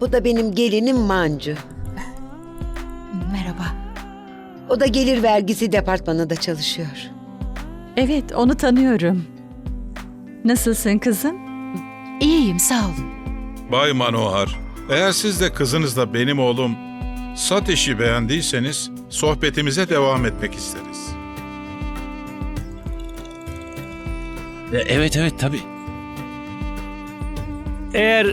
Bu da benim gelinim Mancu. Merhaba. O da gelir vergisi departmanında çalışıyor. Evet, onu tanıyorum. Nasılsın kızım? İyiyim sağ olun. Bay Manohar, eğer siz de kızınız da benim oğlum Satiş'i beğendiyseniz sohbetimize devam etmek isteriz. E, Evet evet tabii. Eğer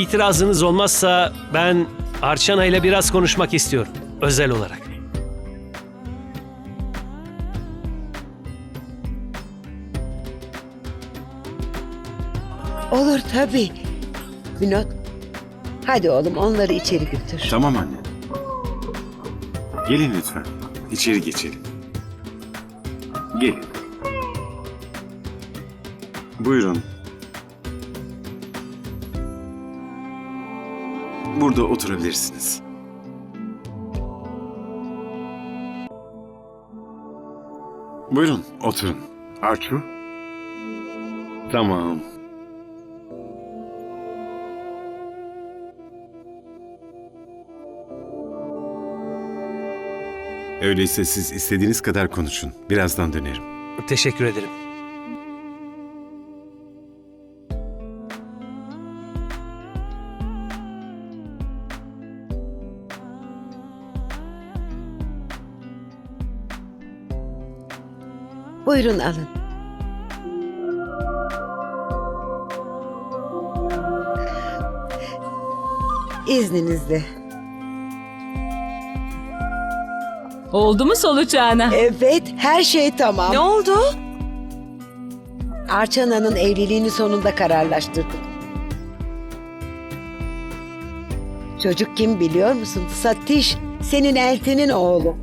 itirazınız olmazsa ben Arçana ile biraz konuşmak istiyorum. Özel olarak. Olur tabii. Vinod, hadi oğlum onları içeri götür. Tamam anne. Gelin lütfen. İçeri geçelim. Gelin. Buyurun. Burada oturabilirsiniz. Buyurun, oturun. Arçu? Tamam. Öyleyse siz istediğiniz kadar konuşun. Birazdan dönerim. Teşekkür ederim. Buyurun alın. İzninizle. Oldu mu solucağına? Evet, her şey tamam. Ne oldu? Arçana'nın evliliğini sonunda kararlaştırdık. Çocuk kim biliyor musun? Satiş, senin eltinin oğlu.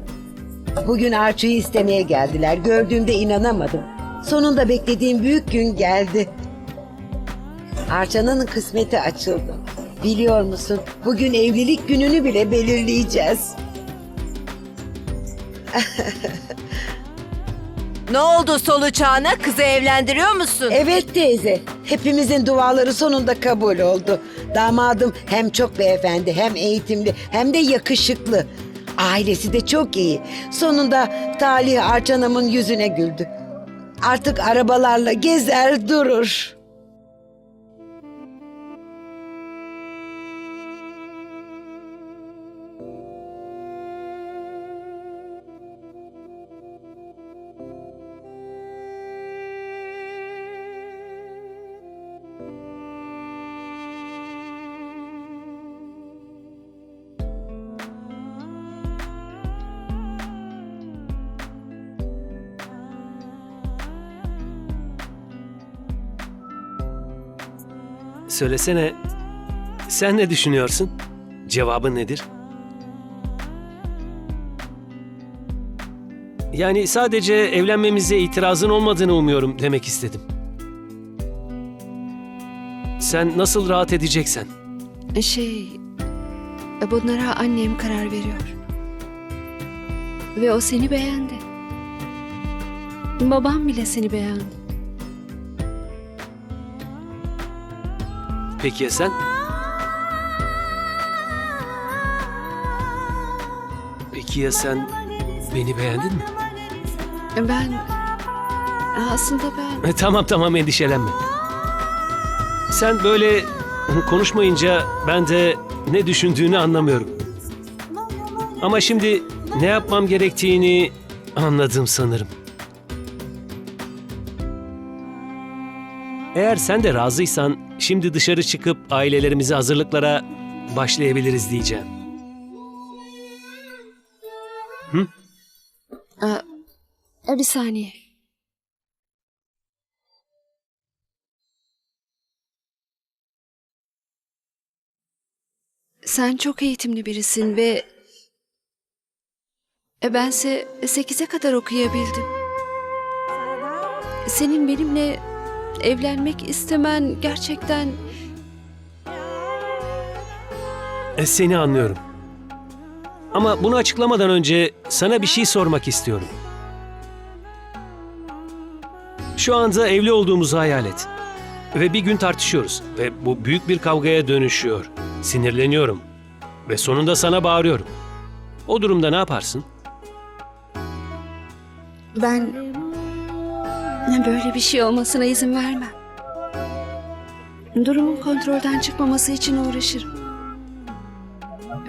Bugün Arçu'yu istemeye geldiler. Gördüğümde inanamadım. Sonunda beklediğim büyük gün geldi. Arçana'nın kısmeti açıldı. Biliyor musun? Bugün evlilik gününü bile belirleyeceğiz. Ne oldu soluçağına? Kızı evlendiriyor musun? Evet teyze. Hepimizin duaları sonunda kabul oldu. Damadım hem çok beyefendi, hem eğitimli, hem de yakışıklı. Ailesi de çok iyi. Sonunda Talih Arçanam'ın yüzüne güldü. Artık arabalarla gezer durur. Söylesene, sen ne düşünüyorsun? Cevabın nedir? Yani sadece evlenmemize itirazın olmadığını umuyorum demek istedim. Sen nasıl rahat edeceksen. Şey, bunlara annem karar veriyor. Ve o seni beğendi. Babam bile seni beğendi. Peki ya sen? Peki ya sen beni beğendin mi? Ben, aslında ben... E, tamam tamam endişelenme. Sen böyle konuşmayınca ben de ne düşündüğünü anlamıyorum. Ama şimdi ne yapmam gerektiğini anladım sanırım. Eğer sen de razıysan şimdi dışarı çıkıp ailelerimizi hazırlıklara başlayabiliriz diyeceğim. Aa, bir saniye. Sen çok eğitimli birisin ve e, bense sekize kadar okuyabildim. Senin benimle evlenmek istemen gerçekten E, Seni anlıyorum. Ama bunu açıklamadan önce sana bir şey sormak istiyorum. Şu anda evli olduğumuzu hayal et. Ve bir gün tartışıyoruz ve bu büyük bir kavgaya dönüşüyor. Sinirleniyorum ve sonunda sana bağırıyorum. O durumda ne yaparsın? Ben böyle bir şey olmasına izin vermem. Durumun kontrolden çıkmaması için uğraşırım.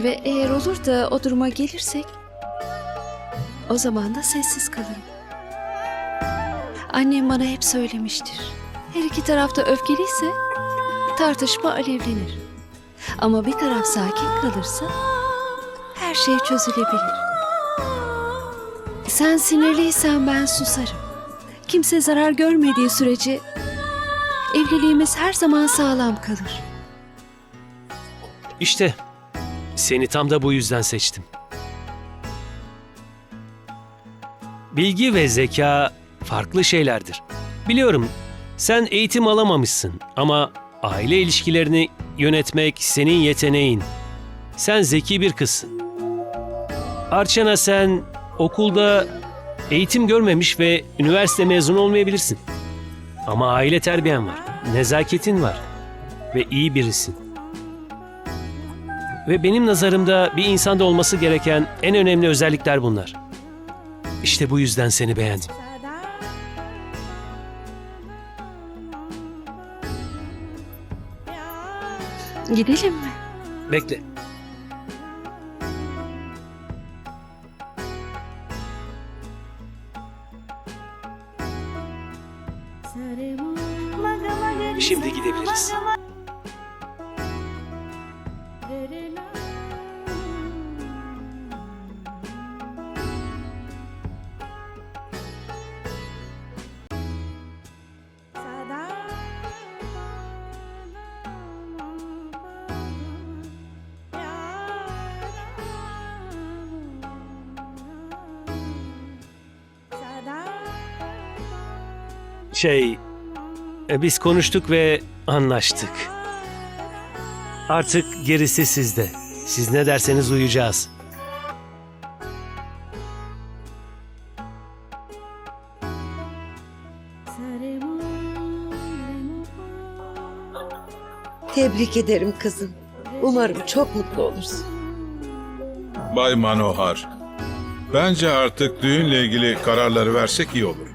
Ve eğer olur da o duruma gelirsek o zaman da sessiz kalırım. Annem bana hep söylemiştir. Her iki tarafta öfkeliyse tartışma alevlenir. Ama bir taraf sakin kalırsa her şey çözülebilir. Sen sinirliysen ben susarım. Kimse zarar görmediği sürece evliliğimiz her zaman sağlam kalır. İşte seni tam da bu yüzden seçtim. Bilgi ve zeka farklı şeylerdir. Biliyorum sen eğitim alamamışsın ama aile ilişkilerini yönetmek senin yeteneğin. Sen zeki bir kızsın. Arçana sen okulda eğitim görmemiş ve üniversite mezunu olmayabilirsin. Ama aile terbiyen var, nezaketin var ve iyi birisin. Ve benim nazarımda bir insanda olması gereken en önemli özellikler bunlar. İşte bu yüzden seni beğendim. Gidelim mi? Bekle. Şimdi gidebiliriz. Şey, e, biz konuştuk ve anlaştık. Artık gerisi sizde. Siz ne derseniz uyacağız. Tebrik ederim kızım. Umarım çok mutlu olursun. Bay Manohar, bence artık düğünle ilgili kararları versek iyi olur.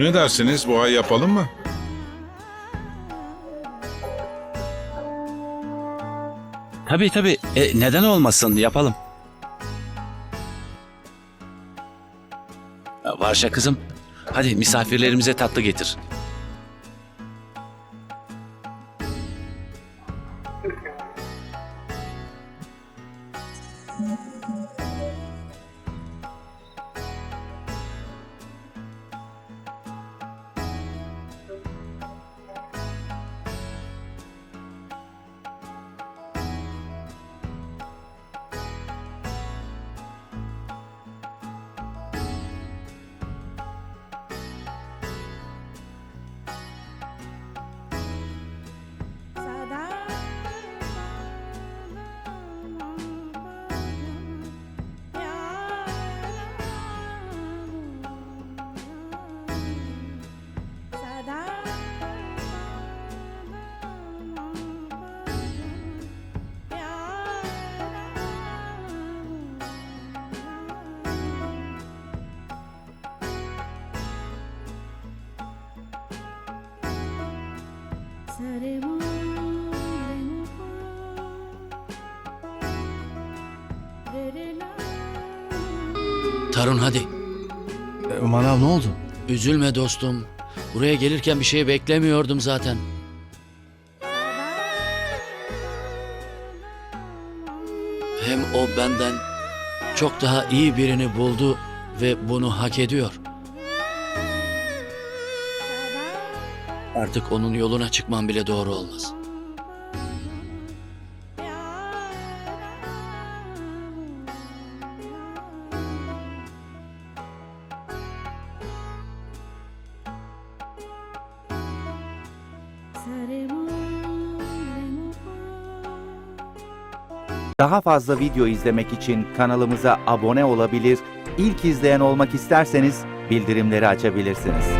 Ne dersiniz bu ay yapalım mı? Tabii tabii. E, neden olmasın yapalım. Varşa kızım. Hadi misafirlerimize tatlı getir. Tarun hadi. Manav ne oldu? Üzülme dostum. Buraya gelirken bir şey beklemiyordum zaten. Hem o benden çok daha iyi birini buldu ve bunu hak ediyor. Artık onun yoluna çıkmam bile doğru olmaz. Daha fazla video izlemek için kanalımıza abone olabilir, ilk izleyen olmak isterseniz bildirimleri açabilirsiniz.